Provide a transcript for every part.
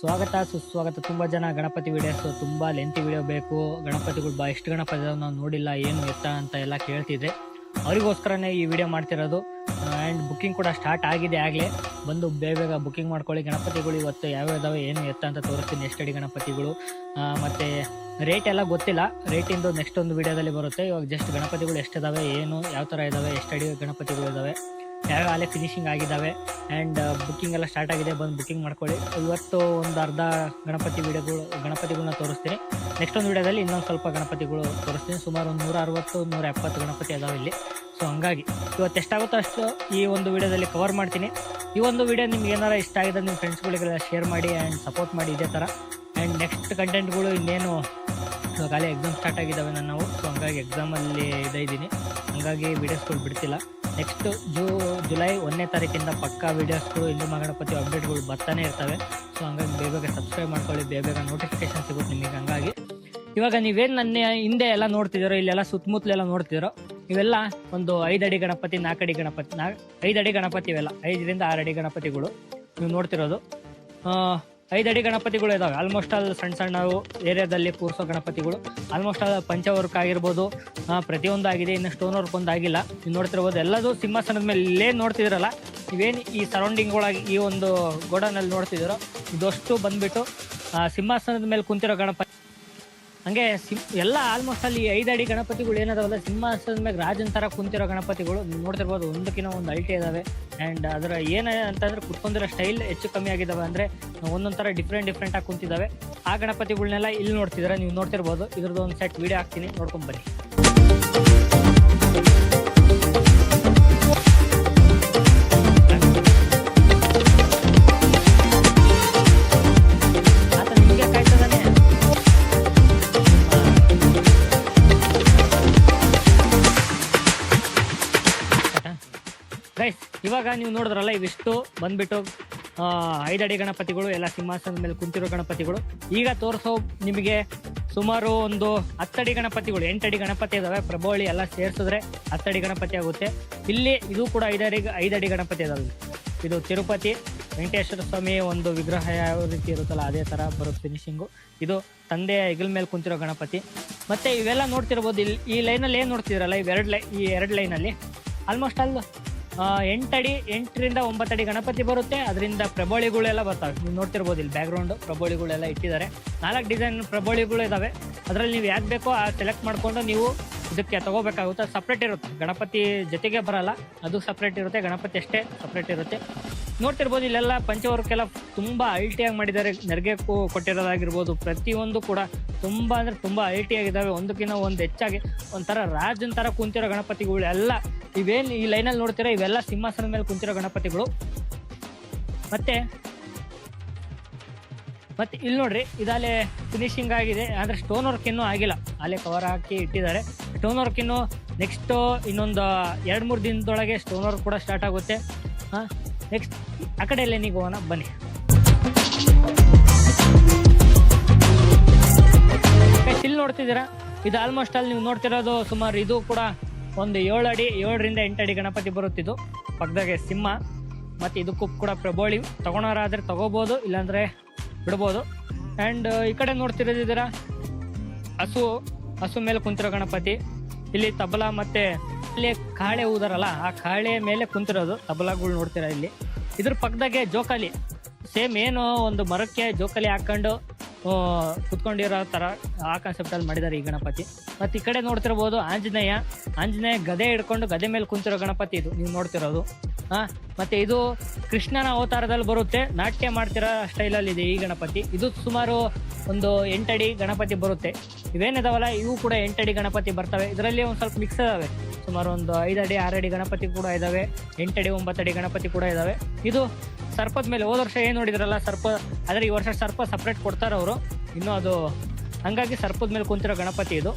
ಸ್ವಾಗತ ಸುಸ್ವಾಗತ. ತುಂಬ ಜನ ಗಣಪತಿ ವಿಡಿಯೋಸ್ ತುಂಬ ಲೆಂತಿ ವಿಡಿಯೋ ಬೇಕು. ಗಣಪತಿಗಳು ಬಾ ಎಷ್ಟು ಗಣಪತಿ ನಾವು ನೋಡಿಲ್ಲ ಏನು ಎತ್ತ ಅಂತ ಎಲ್ಲ ಕೇಳ್ತಿದ್ರೆ. ಅವರಿಗೋಸ್ಕರನೇ ಈ ವಿಡಿಯೋ ಮಾಡ್ತಿರೋದು. ಆ್ಯಂಡ್ ಬುಕ್ಕಿಂಗ್ ಕೂಡ ಸ್ಟಾರ್ಟ್ ಆಗಿದೆ ಆಗಲೇ. ಬಂದು ಬೇಗ ಬೇಗ ಬುಕ್ಕಿಂಗ್ ಮಾಡ್ಕೊಳ್ಳಿ. ಗಣಪತಿಗಳು ಇವತ್ತು ಯಾವ್ಯಾವ ಇದಾವೆ, ಏನು ಎತ್ತ ಅಂತ ತೋರಿಸ್ತೀನಿ. ಎಷ್ಟಡಿ ಗಣಪತಿಗಳು. ಮತ್ತು ರೇಟ್ ಎಲ್ಲ ಗೊತ್ತಿಲ್ಲ. ರೇಟಿಂದು ನೆಕ್ಸ್ಟ್ ಒಂದು ವಿಡಿಯೋದಲ್ಲಿ ಬರುತ್ತೆ. ಇವಾಗ ಜಸ್ಟ್ ಗಣಪತಿಗಳು ಎಷ್ಟಿದಾವೆ ಏನು, ಯಾವ ಥರ ಇದಾವೆ, ಎಷ್ಟು ಅಡಿ ಗಣಪತಿಗಳು ಇದಾವೆ. ಯಾವ ಅಲ್ಲೇ ಫಿನಿಶಿಂಗ್ ಆಗಿದ್ದಾವೆ ಆ್ಯಂಡ್ ಬುಕ್ಕಿಂಗ್ ಎಲ್ಲ ಸ್ಟಾರ್ಟ್ ಆಗಿದೆ, ಬಂದು ಬುಕ್ಕಿಂಗ್ ಮಾಡ್ಕೊಳ್ಳಿ. ಇವತ್ತು ಒಂದು ಅರ್ಧ ಗಣಪತಿ ವಿಡಿಯೋಗಳು ಗಣಪತಿಗಳನ್ನ ತೋರಿಸ್ತೀನಿ. ನೆಕ್ಸ್ಟ್ ಒಂದು ವಿಡಿಯೋದಲ್ಲಿ ಇನ್ನೊಂದು ಸ್ವಲ್ಪ ಗಣಪತಿಗಳು ತೋರಿಸ್ತೀನಿ. ಸುಮಾರು ಒಂದು ನೂರ ಅರವತ್ತು ನೂರ ಎಪ್ಪತ್ತು ಗಣಪತಿ ಅದಾವೆ ಇಲ್ಲಿ. ಸೊ ಹಂಗಾಗಿ ಇವತ್ತು ಎಷ್ಟಾಗುತ್ತೋ ಅಷ್ಟು ಈ ಒಂದು ವಿಡಿಯೋದಲ್ಲಿ ಕವರ್ ಮಾಡ್ತೀನಿ. ಈ ಒಂದು ವಿಡಿಯೋ ನಿಮ್ಗೆ ಏನಾರ ಇಷ್ಟ ಆಗಿದೆ ನಿಮ್ಮ ಫ್ರೆಂಡ್ಸ್ಗಳಿಗೆಲ್ಲ ಶೇರ್ ಮಾಡಿ ಆ್ಯಂಡ್ ಸಪೋರ್ಟ್ ಮಾಡಿ ಇದೇ ಥರ ಆ್ಯಂಡ್ ನೆಕ್ಸ್ಟ್ ಕಂಟೆಂಟ್ಗಳು ಇನ್ನೇನು ಇವಾಗ ಎಕ್ಸಾಮ್ ಸ್ಟಾರ್ಟ್ ಆಗಿದ್ದಾವೆ ನಾನು ನಾವು. ಸೊ ಹಂಗಾಗಿ ಎಕ್ಸಾಮಲ್ಲಿ ಇದೇ ಇದ್ದೀನಿ. ಹಂಗಾಗಿ ವೀಡಿಯೋಸ್ಗಳು ಬಿಡ್ತಿಲ್ಲ. ನೆಕ್ಸ್ಟ್ ಜೂ ಜುಲೈ ಒಂದನೇ ತಾರೀಕಿಂದ ಪಕ್ಕಾ ವೀಡಿಯೋಸ್ಗಳು ಇಲ್ಲಿ ಮಹಾಗಣಪತಿ ಅಪ್ಡೇಟ್ಗಳು ಬರ್ತಾನೆ ಇರ್ತವೆ. ಸೊ ಹಂಗಾಗಿ ಬೇಗ ಬೇಗ ಸಬ್ಸ್ಕ್ರೈಬ್ ಮಾಡ್ಕೊಳ್ಳಿ, ಬೇಗ ಬೇಗ ನೋಟಿಫಿಕೇಶನ್ ಸಿಗುತ್ತೆ ನಿಮಗೆ ಹಂಗಾಗಿ. ಇವಾಗ ನೀವೇನು ನನ್ನ ಹಿಂದೆ ಎಲ್ಲ ನೋಡ್ತಿದ್ದೀರೋ, ಇಲ್ಲೆಲ್ಲ ಸುತ್ತಮುತ್ತಲೆಲ್ಲ ನೋಡ್ತಿದ್ದೀರೋ, ಇವೆಲ್ಲ ಒಂದು ಐದು ಅಡಿ ಗಣಪತಿ, ನಾಲ್ಕು ಅಡಿ ಗಣಪತಿ ನಾ ಐದು ಅಡಿ ಗಣಪತಿ ಇವೆಲ್ಲ, ಐದರಿಂದ ಆರು ಅಡಿ ಗಣಪತಿಗಳು ನೀವು ನೋಡ್ತಿರೋದು. ಆ, ಐದು ಅಡಿ ಗಣಪತಿಗಳು ಇದಾವೆ. ಆಲ್ಮೋಸ್ಟ್ ಆಲ್ ಸಣ್ಣ ಸಣ್ಣ ಏರಿಯಾದಲ್ಲಿ ಕೂರಿಸೋ ಗಣಪತಿಗಳು. ಆಲ್ಮೋಸ್ಟ್ ಅಲ್ಲಿ ಪಂಚವರ್ಕ್ ಆಗಿರ್ಬೋದು ಪ್ರತಿಯೊಂದು ಆಗಿದೆ. ಇನ್ನು ಸ್ಟೋನ್ ವರ್ಕ್ ಒಂದು ಆಗಿಲ್ಲ. ನೀವು ನೋಡ್ತಿರ್ಬೋದು ಎಲ್ಲದೂ ಸಿಂಹಾಸನದ ಮೇಲೆ ಇಲ್ಲೇ ನೋಡ್ತಿದ್ರಲ್ಲ. ನೀವೇನು ಈ ಸರೌಂಡಿಂಗ್ ಒಳಗೆ ಈ ಒಂದು ಗೋಡನಲ್ಲಿ ನೋಡ್ತಿದ್ದೀರೋ ಇದಷ್ಟು ಬಂದ್ಬಿಟ್ಟು ಸಿಂಹಾಸನದ ಮೇಲೆ ಕುಂತಿರೋ ಗಣಪತಿ ಹಂಗೆ ಸಿಂ, ಎಲ್ಲ ಆಲ್ಮೋಸ್ಟ್ ಅಲ್ಲಿ ಐದು ಅಡಿ ಗಣಪತಿಗಳು ಏನದಾವಲ್ಲ, ಸಿಂಹಾಸನದ ಮೇಲೆ ರಾಜನ್ ಥರ ಕುಂತಿರೋ ಗಣಪತಿಗಳು ನೋಡ್ತಿರ್ಬೋದು ಒಂದಕ್ಕಿಂತ ಒಂದು ಅಲ್ಟಿ ಇದಾವೆ. ಆ್ಯಂಡ್ ಅದರ ಏನು ಅಂತಂದ್ರೆ ಕುತ್ಕೊಂಡಿರೋ ಸ್ಟೈಲ್ ಹೆಚ್ಚು ಕಮ್ಮಿ ಆಗಿದಾವೆ ಅಂದರೆ ಒಂದೊಂದು ಥರ ಡಿಫ್ರೆಂಟ್ ಡಿಫ್ರೆಂಟ್ ಆಗಿ ಕುಂತಿದ್ದಾವೆ ಆ ಗಣಪತಿಗಳನ್ನೆಲ್ಲ ಇಲ್ಲಿ ನೋಡ್ತಿದ್ರೆ, ನೀವು ನೋಡ್ತಿರ್ಬೋದು. ಇದ್ರದ್ದು ಒಂದು ಸೆಟ್ ವಿಡಿಯೋ ಹಾಕ್ತೀನಿ, ನೋಡ್ಕೊಂಡ್ ಬನ್ನಿ. ಇವಾಗ ನೀವು ನೋಡಿದ್ರಲ್ಲ ಇವಿಷ್ಟು ಬಂದ್ಬಿಟ್ಟು ಐದು ಅಡಿ ಗಣಪತಿಗಳು, ಎಲ್ಲ ಸಿಂಹಾಸನದ ಮೇಲೆ ಕುಂತಿರೋ ಗಣಪತಿಗಳು. ಈಗ ತೋರಿಸೋ ನಿಮಗೆ ಸುಮಾರು ಒಂದು ಹತ್ತಡಿ ಗಣಪತಿಗಳು, ಎಂಟಡಿ ಗಣಪತಿ ಇದಾವೆ. ಪ್ರಭಾವಳಿ ಎಲ್ಲ ಸೇರಿಸಿದ್ರೆ ಹತ್ತಡಿ ಗಣಪತಿ ಆಗುತ್ತೆ. ಇಲ್ಲಿ ಇದು ಕೂಡ ಐದಡಿ ಐದಡಿ ಗಣಪತಿ ಇದಾವೆ ಇದು ತಿರುಪತಿ ವೆಂಕಟೇಶ್ವರ ಸ್ವಾಮಿ ಒಂದು ವಿಗ್ರಹ ಯಾವ ರೀತಿ ಇರುತ್ತಲ್ಲ, ಅದೇ ಥರ ಬರೋ ಫಿನಿಶಿಂಗು ಇದು ತಂದೆ ಹೆಗಲ ಮೇಲೆ ಕುಂತಿರೋ ಗಣಪತಿ. ಮತ್ತೆ ಇವೆಲ್ಲ ನೋಡ್ತಿರ್ಬೋದು, ಇಲ್ಲಿ ಈ ಲೈನಲ್ಲಿ ಏನು ನೋಡ್ತಿದ್ರಲ್ಲ ಇವೆರಡು ಲೈ ಈ ಎರಡು ಲೈನಲ್ಲಿ ಆಲ್ಮೋಸ್ಟ್ ಅಲ್ಲಿ ಎಂಟಡಿ, ಎಂಟರಿಂದ ಒಂಬತ್ತಡಿ ಗಣಪತಿ ಬರುತ್ತೆ. ಅದರಿಂದ ಪ್ರಬೋಳಿಗಳೆಲ್ಲ ಬರ್ತವೆ. ನೀವು ನೋಡ್ತಿರ್ಬೋದು ಇಲ್ಲಿ ಬ್ಯಾಕ್ಗ್ರೌಂಡ್ ಪ್ರಬೋಳಿಗಳೆಲ್ಲ ಇಟ್ಟಿದ್ದಾರೆ. ನಾಲ್ಕು ಡಿಸೈನ್ ಪ್ರಬೋಳಿಗಳು ಇದಾವೆ. ಅದರಲ್ಲಿ ನೀವು ಯಾಕೆ ಬೇಕೋ ಆ ಸೆಲೆಕ್ಟ್ ಮಾಡಿಕೊಂಡು ನೀವು ಇದಕ್ಕೆ ತಗೋಬೇಕಾಗುತ್ತೆ. ಸಪ್ರೇಟ್ ಇರುತ್ತೆ. ಗಣಪತಿ ಜೊತೆಗೆ ಬರಲ್ಲ. ಅದು ಸಪ್ರೇಟ್ ಇರುತ್ತೆ. ಗಣಪತಿ ಅಷ್ಟೇ ಸಪ್ರೇಟ್ ಇರುತ್ತೆ. ನೋಡ್ತಿರ್ಬೋದು ಇಲ್ಲೆಲ್ಲ ಪಂಚವರ್ಕೆಲ್ಲ ತುಂಬ ಅಲ್ಟಿಯಾಗಿ ಮಾಡಿದ್ದಾರೆ. ನೆರಿಗೆ ಕೊಟ್ಟಿರೋದಾಗಿರ್ಬೋದು. ಪ್ರತಿಯೊಂದು ಕೂಡ ತುಂಬ ಅಂದರೆ ತುಂಬ ಅಲ್ಟಿಯಾಗಿದ್ದಾವೆ ಒಂದಕ್ಕಿಂತ ಒಂದು ಹೆಚ್ಚಾಗಿ ಒಂಥರ ರಾಜನ ಥರ ಕುಂತಿರೋ ಗಣಪತಿಗಳು ಎಲ್ಲ ಇವೇನು ಈ ಲೈನಲ್ಲಿ ನೋಡ್ತೀರಾ, ಇವೆಲ್ಲ ಸಿಂಹಾಸನ ಮೇಲೆ ಕುಂತಿರೋ ಗಣಪತಿಗಳು. ಮತ್ತೆ ಮತ್ತೆ ಇಲ್ಲಿ ನೋಡ್ರಿ, ಇದಾಲೆ ಫಿನಿಶಿಂಗ್ ಆಗಿದೆ. ಅಂದ್ರೆ ಸ್ಟೋನ್ ವರ್ಕ್ ಇನ್ನೂ ಆಗಿಲ್ಲ. ಅಲ್ಲೇ ಕವರ್ ಹಾಕಿ ಇಟ್ಟಿದ್ದಾರೆ. ಸ್ಟೋನ್ ವರ್ಕ್ ಇನ್ನು ನೆಕ್ಸ್ಟ್ ಇನ್ನೊಂದು ಎರಡು, ಮೂರು ದಿನದೊಳಗೆ ಸ್ಟೋನ್ ವರ್ಕ್ ಕೂಡ ಸ್ಟಾರ್ಟ್ ಆಗುತ್ತೆ. ನೆಕ್ಸ್ಟ್ ಆ ಕಡೆ ಎಲ್ಲ ನೀವು ಹೋಗೋಣ, ಬನ್ನಿ. ಇಲ್ಲಿ ನೋಡ್ತಿದ್ದೀರಾ? ಇದು ಆಲ್ಮೋಸ್ಟ್ ಅಲ್ಲಿ ನೀವು ನೋಡ್ತಿರೋದು ಸುಮಾರು ಇದು ಕೂಡ ಒಂದು ಏಳು ಅಡಿ ಏಳರಿಂದ ಎಂಟು ಅಡಿ ಗಣಪತಿ ಬರುತ್ತಿದ್ದು. ಪಕ್ಕದಾಗೆ ಸಿಂಹ ಮತ್ತು ಇದಕ್ಕೂ ಕೂಡ ಪ್ರಬೋಳಿ ತೊಗೊಳೋರಾದರೆ ತೊಗೋಬೋದು ಇಲ್ಲಾಂದರೆ ಬಿಡ್ಬೋದು. ಆ್ಯಂಡ್ ಈ ಕಡೆ ನೋಡ್ತಿರೋದಿದ್ದೀರಾ ಹಸು ಹಸು ಮೇಲೆ ಕುಂತಿರೋ ಗಣಪತಿ. ಇಲ್ಲಿ ತಬಲ ಮತ್ತು ಇಲ್ಲಿ ಕಾಳೆ ಊದಾರಲ್ಲ ಆ ಕಾಳೆ ಮೇಲೆ ಕುಂತಿರೋದು ತಬಲಗಳು ನೋಡ್ತೀರಾ ಇಲ್ಲಿ. ಇದ್ರ ಪಕ್ಕದಾಗೆ ಜೋಕಾಲಿ. ಸೇಮ್ ಏನು ಒಂದು ಮರಕ್ಕೆ ಜೋಕಾಲಿ ಹಾಕೊಂಡು ಆ, ಕುತ್ಕೊಂಡಿರೋ ಥರ ಆ ಕಾನ್ಸೆಪ್ಟಲ್ಲಿ ಮಾಡಿದ್ದಾರೆ ಈ ಗಣಪತಿ. ಮತ್ತು ಈ ಕಡೆ ನೋಡ್ತಿರ್ಬೋದು ಆಂಜನೇಯ. ಆಂಜನೇಯ ಗದೆ ಹಿಡ್ಕೊಂಡು ಗದೆ ಮೇಲೆ ಕುಂತಿರೋ ಗಣಪತಿ ಇದು. ನೀವು ನೋಡ್ತಿರೋದು. ಹಾಂ ಮತ್ತು ಇದು ಕೃಷ್ಣನ ಅವತಾರದಲ್ಲಿ ಬರುತ್ತೆ. ನಾಟ್ಯ ಮಾಡ್ತಿರೋ ಸ್ಟೈಲಲ್ಲಿ ಇದೆ ಈ ಗಣಪತಿ. ಇದು ಸುಮಾರು ಒಂದು ಎಂಟಡಿ ಗಣಪತಿ ಬರುತ್ತೆ. ಇವೇನಿದಾವಲ್ಲ, ಇವು ಕೂಡ ಎಂಟಡಿ ಗಣಪತಿ ಬರ್ತವೆ. ಇದರಲ್ಲಿ ಒಂದು ಸ್ವಲ್ಪ ಮಿಕ್ಸ್ ಇದಾವೆ. ಸುಮಾರು ಒಂದು ಐದು ಅಡಿ, ಆರು ಅಡಿ ಗಣಪತಿ ಕೂಡ ಇದಾವೆ. ಎಂಟಡಿ ಒಂಬತ್ತಡಿ ಗಣಪತಿ ಕೂಡ ಇದಾವೆ. ಇದು ಸರ್ಪದ ಮೇಲೆ ಹೋದ ವರ್ಷ ಏನು ನೋಡಿದ್ರಲ್ಲ, ಸರ್ಪ, ಆದರೆ ಈ ವರ್ಷ ಸರ್ಪ ಸಪ್ರೇಟ್ ಕೊಡ್ತಾರೆ ಅವರು. ಇನ್ನೂ ಅದು ಹಂಗಾಗಿ ಸರ್ಪದ ಮೇಲೆ ಕುಂತಿರೋ ಗಣಪತಿ ಇದು.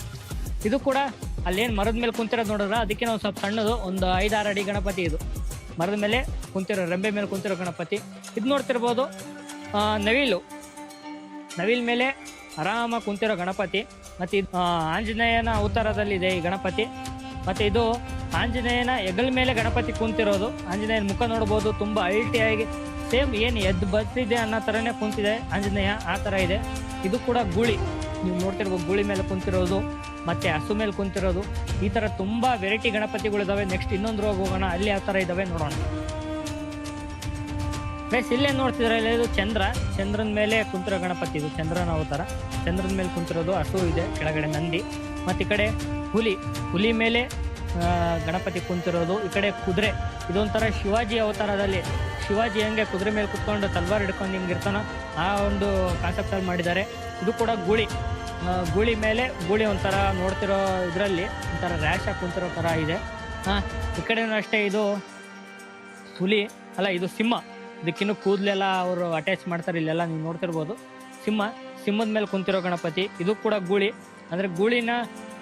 ಇದು ಕೂಡ ಅಲ್ಲೇನು ಮರದ ಮೇಲೆ ಕುಂತಿರೋದು ನೋಡಿದ್ರ ಅದಕ್ಕೆ ನಾವು ಸ್ವಲ್ಪ ಸಣ್ಣದು, ಒಂದು ಐದಾರು ಅಡಿ ಗಣಪತಿ ಇದು. ಮರದ ಮೇಲೆ ಕುಂತಿರೋ, ರೆಂಬೆ ಮೇಲೆ ಕುಂತಿರೋ ಗಣಪತಿ. ಇದು ನೋಡ್ತಿರ್ಬೋದು ನವಿಲು. ನವಿಲ್ ಮೇಲೆ ಆರಾಮಾಗಿ ಕುಂತಿರೋ ಗಣಪತಿ. ಮತ್ತು ಆಂಜನೇಯನ ಅವತಾರದಲ್ಲಿದೆ ಈ ಗಣಪತಿ. ಮತ್ತು ಇದು ಆಂಜನೇಯನ ಹೆಗಲ ಮೇಲೆ ಗಣಪತಿ ಕುಂತಿರೋದು. ಆಂಜನೇಯನ ಮುಖ ನೋಡ್ಬೋದು, ತುಂಬ ಆಗಿ ಸೇಮ್ ಏನು ಎದ್ದು ಬರ್ತಿದೆ ಅನ್ನೋ ಥರನೇ ಕುಂತಿದೆ ಆಂಜನೇಯ, ಆ ಥರ ಇದೆ. ಇದು ಕೂಡ ಗುಳಿ. ನೀವು ನೋಡ್ತಿರ್ಬೋದು, ಗುಳಿ ಮೇಲೆ ಕುಂತಿರೋದು, ಮತ್ತೆ ಹಸು ಮೇಲೆ ಕುಂತಿರೋದು. ಈ ಥರ ತುಂಬ ವೆರೈಟಿ ಗಣಪತಿಗಳಿದಾವೆ. ನೆಕ್ಸ್ಟ್ ಇನ್ನೊಂದು ರೋಗ ಹೋಗೋಣ. ಅಲ್ಲಿ ಆ ಥರ ಇದಾವೆ ನೋಡೋಣ. ಗೈಸ್ ಇಲ್ಲೇ ನೋಡ್ತಿದ್ರೆ ಇದು ಚಂದ್ರ. ಚಂದ್ರನ ಮೇಲೆ ಕುಂತಿರೋ ಗಣಪತಿ, ಇದು ಚಂದ್ರನ ಅವತಾರ. ಚಂದ್ರನ ಮೇಲೆ ಕುಂತಿರೋದು ಹಸು ಇದೆ, ಕೆಳಗಡೆ ನಂದಿ. ಮತ್ತು ಈ ಕಡೆ ಹುಲಿ. ಹುಲಿ ಮೇಲೆ ಗಣಪತಿ ಕುಂತಿರೋದು. ಈ ಕಡೆ ಕುದುರೆ. ಇದೊಂಥರ ಶಿವಾಜಿ ಅವತಾರದಲ್ಲಿ. ಶಿವಾಜಿ ಹೆಂಗೆ ಕುದುರೆ ಮೇಲೆ ಕುತ್ಕೊಂಡು ತಲ್ವಾರ್ ಹಿಡ್ಕೊಂಡು ಹಿಂಗೆ ಇರ್ತಾನೋ, ಆ ಒಂದು ಕಾನ್ಸೆಪ್ಟಲ್ಲಿ ಮಾಡಿದ್ದಾರೆ. ಇದು ಕೂಡ ಗೂಳಿ. ಗೂಳಿ ಮೇಲೆ, ಗೂಳಿ ಒಂಥರ ನೋಡ್ತಿರೋ ಇದರಲ್ಲಿ, ಒಂಥರ ರ್ಯಾಶ್ ಆಗಿ ಕುಂತಿರೋ ಥರ ಇದೆ. ಹಾಂ ಈ ಕಡೆನೂ ಅಷ್ಟೇ, ಇದು ಹುಲಿ. ಅಲ್ಲ, ಇದು ಸಿಂಹ. ಇದಕ್ಕಿನ್ನೂ ಕೂದಲೆಲ್ಲ ಅವರು ಅಟ್ಯಾಚ್ ಮಾಡ್ತಾರೆ, ಇಲ್ಲೆಲ್ಲ ನೀವು ನೋಡ್ತಿರ್ಬೋದು. ಸಿಂಹ, ಸಿಂಹದ ಮೇಲೆ ಕುಂತಿರೋ ಗಣಪತಿ, ಇದು ಕೂಡ ಗೂಳಿ. ಅಂದರೆ ಗೂಳಿನ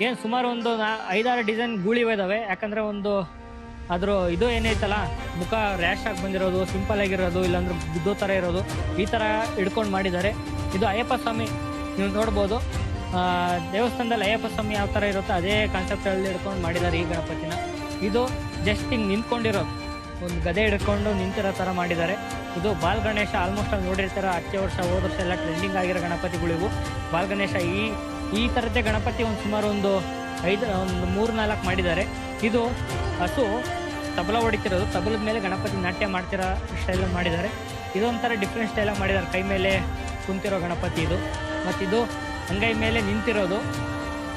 ಏನು ಸುಮಾರು ಒಂದು ಐದಾರು ಡಿಸೈನ್ ಗೂಳಿ ಇದಾವೆ. ಯಾಕಂದರೆ ಒಂದು ಅದ್ರ ಇದು ಏನೈತಲ್ಲ, ಮುಖ ರ್ಯಾಶ್ ಆಗಿ ಬಂದಿರೋದು ಸಿಂಪಲ್ ಆಗಿರೋದು, ಇಲ್ಲಾಂದ್ರೆ ಬುದ್ಧೋ ಥರ ಇರೋದು, ಈ ಥರ ಹಿಡ್ಕೊಂಡು ಮಾಡಿದ್ದಾರೆ. ಇದು ಅಯ್ಯಪ್ಪ ಸ್ವಾಮಿ, ನೀವು ನೋಡ್ಬೋದು. ದೇವಸ್ಥಾನದಲ್ಲಿ ಅಯ್ಯಪ್ಪ ಸ್ವಾಮಿ ಯಾವ ಥರ ಇರುತ್ತೋ ಅದೇ ಕಾನ್ಸೆಪ್ಟಲ್ಲಿ ಹಿಡ್ಕೊಂಡು ಮಾಡಿದ್ದಾರೆ ಈ ಗಣಪತಿನ. ಇದು ಜಸ್ಟ್ ಹಿಂಗೆ ನಿಂತ್ಕೊಂಡಿರೋದು. ಒಂದು ಗದೆ ಹಿಡ್ಕೊಂಡು ನಿಂತಿರೋ ಥರ ಮಾಡಿದ್ದಾರೆ. ಇದು ಬಾಲ್ ಗಣೇಶ ಆಲ್ಮೋಸ್ಟ್ ಅಲ್ಲಿ ನೋಡಿರ್ತಾರೆ ಹತ್ತು ವರ್ಷ, ಹೋದ ವರ್ಷ ಎಲ್ಲ ಟ್ರೆಂಡಿಂಗ್ ಆಗಿರೋ ಗಣಪತಿಗಳಿವು ಬಾಲ್ ಗಣೇಶ ಈ ಈ ಥರದ್ದೇ ಗಣಪತಿ ಒಂದು ಸುಮಾರು ಒಂದು ಐದು, ಒಂದು ಮೂರು ನಾಲ್ಕು ಮಾಡಿದ್ದಾರೆ. ಇದು ಹಸು ತಬಲ ಹೊಡಿತಿರೋದು. ತಬಲದ ಮೇಲೆ ಗಣಪತಿ ನಾಟ್ಯ ಮಾಡ್ತಿರೋ ಸ್ಟೈಲ್ ಮಾಡಿದ್ದಾರೆ. ಇದೊಂಥರ ಡಿಫ್ರೆಂಟ್ ಸ್ಟೈಲಾಗಿ ಮಾಡಿದ್ದಾರೆ. ಕೈ ಮೇಲೆ ಕುಂತಿರೋ ಗಣಪತಿ ಇದು. ಮತ್ತಿದು ಅಂಗೈ ಮೇಲೆ ನಿಂತಿರೋದು.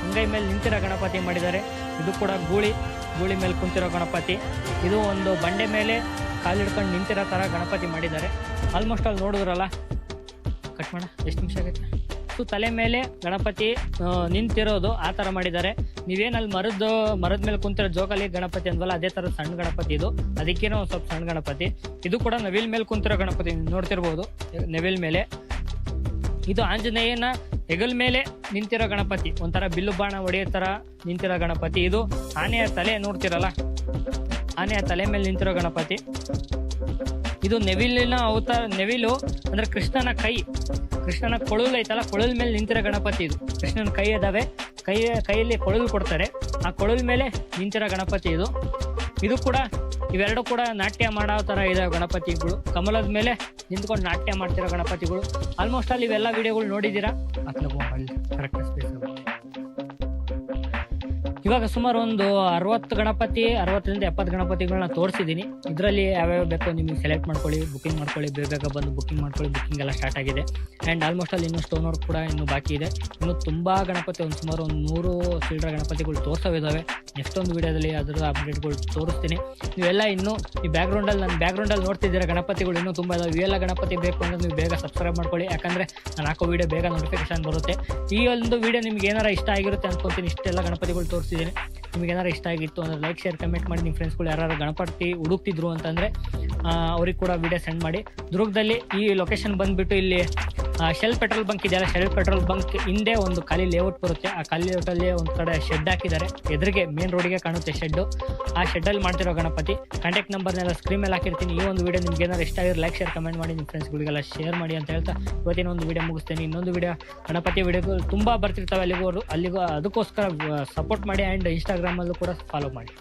ಅಂಗೈ ಮೇಲೆ ನಿಂತಿರೋ ಗಣಪತಿ ಮಾಡಿದ್ದಾರೆ. ಇದು ಕೂಡ ಗೂಳಿ. ಗೂಳಿ ಮೇಲೆ ಕುಂತಿರೋ ಗಣಪತಿ. ಇದು ಒಂದು ಬಂಡೆ ಮೇಲೆ ಕಾಲಿಡ್ಕೊಂಡು ನಿಂತಿರೋ ಥರ ಗಣಪತಿ ಮಾಡಿದ್ದಾರೆ. ಆಲ್ಮೋಸ್ಟ್ ಅಲ್ಲಿ ನೋಡಿದ್ರಲ್ಲ? ಕಟ್ ಮಾಡ. ಎಷ್ಟು ನಿಮಿಷ ಆಗುತ್ತೆ? ಸೊ ತಲೆ ಮೇಲೆ ಗಣಪತಿ ನಿಂತಿರೋದು ಆ ಥರ ಮಾಡಿದ್ದಾರೆ. ನೀವೇನಲ್ಲಿ ಮರದ ಮರದ ಮೇಲೆ ಕುಂತಿರೋ ಜೋಕಾಲಿ ಗಣಪತಿ ಅಂದ್ವಲ್ಲ, ಅದೇ ಥರ ಸಣ್ಣ ಗಣಪತಿ ಇದು. ಅದಕ್ಕೇನೋ ಒಂದು ಸ್ವಲ್ಪ ಸಣ್ಣ ಗಣಪತಿ. ಇದು ಕೂಡ ನವಿಲ್ ಮೇಲೆ ಕುಂತಿರೋ ಗಣಪತಿ, ನೋಡ್ತಿರ್ಬೋದು, ನವಿಲ್ ಮೇಲೆ. ಇದು ಆಂಜನೇಯನ ಹೆಗಲ್ ಮೇಲೆ ನಿಂತಿರೋ ಗಣಪತಿ. ಒಂಥರ ಬಿಲ್ಲು ಬಾಣ ಹೊಡೆಯೋ ತರ ನಿಂತಿರೋ ಗಣಪತಿ. ಇದು ಆನೆಯ ತಲೆ ನೋಡ್ತಿರಲ್ಲ? ಆನೆಯ ತಲೆ ಮೇಲೆ ನಿಂತಿರೋ ಗಣಪತಿ. ಇದು ನೆವಿಲಿನ ಅವತಾರ, ನೆವಿಲು ಅಂದ್ರೆ ಕೃಷ್ಣನ ಕೈ. ಕೃಷ್ಣನ ಕೊಳಲು ಐತಲ್ಲ, ಕೊಳಲ್ ಮೇಲೆ ನಿಂತಿರೋ ಗಣಪತಿ ಇದು. ಕೃಷ್ಣನ ಕೈ ಅದಾವೆ ಕೈ ಕೈಯಲ್ಲಿ ಕೊಳಲು ಕೊಡ್ತಾರೆ. ಆ ಕೊಳಲ್ ಮೇಲೆ ನಿಂತಿರೋ ಗಣಪತಿ ಇದು. ಇದು ಕೂಡ ಇವೆರಡು ಕೂಡ ನಾಟ್ಯ ಮಾಡೋ ತರ ಇದೆ ಗಣಪತಿಗಳು. ಕಮಲದ ಮೇಲೆ ನಿಂತ್ಕೊಂಡು ನಾಟ್ಯ ಮಾಡ್ತಿರೋ ಗಣಪತಿಗಳು. ಆಲ್ಮೋಸ್ಟ್ ಅಲ್ಲಿ ಇವೆಲ್ಲ ವಿಡಿಯೋಗಳು ನೋಡಿದ್ದೀರಾ? ಕರೆಕ್ಟ್ ಸ್ಪೇಸ್ ಇವಾಗ ಸುಮಾರು ಒಂದು ಅರವತ್ತು ಗಣಪತಿ, ಅರವತ್ತರಿಂದ ಎಪ್ಪತ್ತು ಗಣಪತಿಗಳನ್ನ ತೋರಿಸಿದ್ದೀನಿ ಇದರಲ್ಲಿ ಯಾವ್ಯಾವ ಬೇಕೋ ನಿಮಗೆ ಸೆಲೆಕ್ಟ್ ಮಾಡ್ಕೊಳ್ಳಿ ಬುಕಿಂಗ್ ಮಾಡ್ಕೊಳ್ಳಿ, ಬೇಗ ಬಂದು ಬುಕಿಂಗ್ ಮಾಡ್ಕೊಳ್ಳಿ ಬುಕಿಂಗ್ ಎಲ್ಲ ಸ್ಟಾರ್ಟ್ ಆಗಿದೆ. ಆ್ಯಂಡ್ ಆಲ್ಮೋಸ್ಟ್ ಅಲ್ಲಿ ಇನ್ನೂ ಸ್ಟೋನ್ ವರ್ಕ್ ಕೂಡ ಇನ್ನೂ ಬಾಕಿ ಇದೆ. ಇನ್ನು ತುಂಬ ಗಣಪತಿ, ಒಂದು ಸುಮಾರು ಒಂದು ನೂರು ಚಿಲ್ಡ್ರ ಗಣಪತಿಗಳು ತೋರಿಸೋವಿದ್ದಾವೆ ನೆಕ್ಸ್ಟ್ ಒಂದು ವಿಡಿಯೋದಲ್ಲಿ ಅದರ ಅಪ್ಡೇಟ್ಗಳು ತೋರಿಸ್ತೀನಿ. ನೀವೆಲ್ಲ ಇನ್ನೂ ಈ ಬ್ಯಾಕ್ಗ್ರೌಂಡಲ್ಲಿ ನನ್ನ ಬ್ಯಾಕ್ಗ್ರೌಂಡಲ್ಲಿ ನೋಡ್ತಿದ್ದೀರಾ ಗಣಪತಿಗಳು ಇನ್ನೂ ತುಂಬ ಇದಾವೆ. ಇವೆಲ್ಲ ಗಣಪತಿ ಬೇಕು ಅಂದರೆ ನೀವು ಬೇಗ ಸಬ್ಸ್ಕ್ರೈಬ್ ಮಾಡ್ಕೊಳ್ಳಿ. ಯಾಕಂದರೆ ನಾನು ಹಾಕೋ ವೀಡಿಯೋ ಬೇಗ ನೋಟಿಫಿಕೇಶನ್ ಬರುತ್ತೆ. ಈ ಒಂದು ವೀಡಿಯೋ ನಿಮ್ಗೆ ಏನಾರ ಇಷ್ಟ ಆಗಿರುತ್ತೆ ಅನ್ಕೊಂತೀನಿ. ಇಷ್ಟೆಲ್ಲ ಗಣಪತಿಗಳು ತೋರಿಸಿದ್ದೀನಿ ನಿಮ್ಗೆ ಏನಾರ ಇಷ್ಟ ಆಗಿತ್ತು ಅಂದರೆ ಲೈಕ್ ಶೇರ್ ಕಮೆಂಟ್ ಮಾಡಿ ನಿಮ್ಮ ಫ್ರೆಂಡ್ಸ್ಗಳು ಯಾರು ಗಣಪತಿ ಹುಡುಕ್ತಿದ್ರು ಅಂತಂದರೆ ಅವ್ರಿಗೆ ಕೂಡ ವಿಡಿಯೋ ಸೆಂಡ್ ಮಾಡಿ. ದುರ್ಗದಲ್ಲಿ ಈ ಲೊಕೇಶನ್ ಬಂದುಬಿಟ್ಟು ಇಲ್ಲಿ ಶೆಲ್ ಪೆಟ್ರೋಲ್ ಬಂಕ್ ಇದೆಯಲ್ಲ? ಶೆಲ್ ಪೆಟ್ರೋಲ್ ಬಂಕ್ ಹಿಂದೆ ಒಂದು ಖಾಲಿ ಲೇಔಟ್ ಬರುತ್ತೆ. ಆ ಖಾಲಿ ಲೇಔಟಲ್ಲಿ ಒಂದು ಕಡೆ ಶೆಡ್ ಹಾಕಿದ್ದಾರೆ. ಎದುರಿಗೆ ಮೇನ್ ರೋಡಿಗೆ ಕಾಣುತ್ತೆ ಶೆಡ್ಡು ಆ ಶೆಡ್ಡಲ್ಲಿ ಮಾಡ್ತಿರೋ ಗಣಪತಿ. ಕಾಂಟ್ಯಾಕ್ಟ್ ನಂಬರ್ನೆಲ್ಲ ಸ್ಕ್ರೀನ್ ಮೇಲೆ ಹಾಕಿರ್ತೀನಿ. ಈ ಒಂದು ವಿಡಿಯೋ ನಿಮ್ಗೆ ಏನಾದ್ರು ಇಷ್ಟ ಆಗಿರೋ ಲೈಕ್ ಶೇರ್ ಕಮೆಂಟ್ ಮಾಡಿ. ನಿಮ್ಮ ಫ್ರೆಂಡ್ಸ್ಗಳಿಗೆಲ್ಲ ಶೇರ್ ಮಾಡಿ ಅಂತ ಹೇಳ್ತಾ ಇವತ್ತಿನ ಒಂದು ವಿಡಿಯೋ ಮುಗಿಸ್ತೇನೆ. ಇನ್ನೊಂದು ವಿಡಿಯೋ ಗಣಪತಿ ವಿಡಿಯೋಗಳು ತುಂಬ ಬರ್ತಿರ್ತಾವೆ ಅಲ್ಲಿಗೂ ಅಲ್ಲಿಗೂ ಅದಕ್ಕೋಸ್ಕರ ಸಪೋರ್ಟ್ ಮಾಡಿ ಆ್ಯಂಡ್ ಇನ್ಸ್ಟಾಗ್ರಾಮಲ್ಲೂ ಕೂಡ ಫಾಲೋ ಮಾಡಿ.